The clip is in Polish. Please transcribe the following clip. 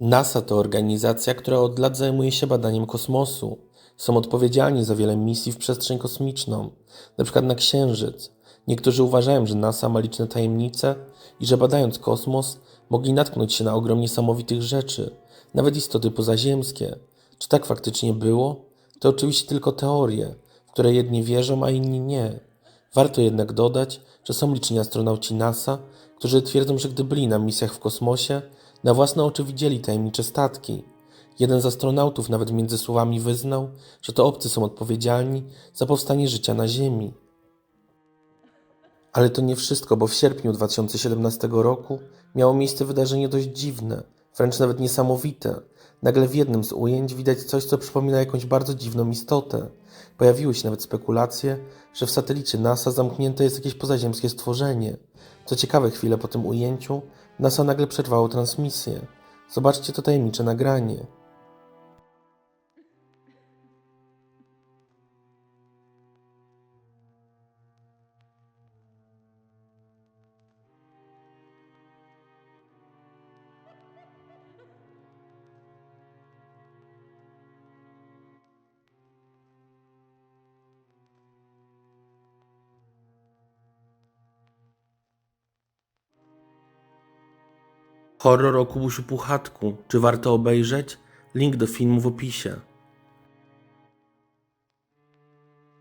NASA to organizacja, która od lat zajmuje się badaniem kosmosu. Są odpowiedzialni za wiele misji w przestrzeń kosmiczną, np. na Księżyc. Niektórzy uważają, że NASA ma liczne tajemnice i że badając kosmos mogli natknąć się na ogrom niesamowitych rzeczy, nawet istoty pozaziemskie. Czy tak faktycznie było? To oczywiście tylko teorie, w które jedni wierzą, a inni nie. Warto jednak dodać, że są liczni astronauci NASA, którzy twierdzą, że gdy byli na misjach w kosmosie, na własne oczy widzieli tajemnicze statki. Jeden z astronautów nawet między słowami wyznał, że to obcy są odpowiedzialni za powstanie życia na Ziemi. Ale to nie wszystko, bo w sierpniu 2017 roku miało miejsce wydarzenie dość dziwne, wręcz nawet niesamowite. Nagle w jednym z ujęć widać coś, co przypomina jakąś bardzo dziwną istotę. Pojawiły się nawet spekulacje, że w satelicie NASA zamknięte jest jakieś pozaziemskie stworzenie. Co ciekawe, chwilę po tym ujęciu NASA nagle przerwało transmisję. Zobaczcie to tajemnicze nagranie. Horror o Kubusiu Puchatku. Czy warto obejrzeć? Link do filmu w opisie.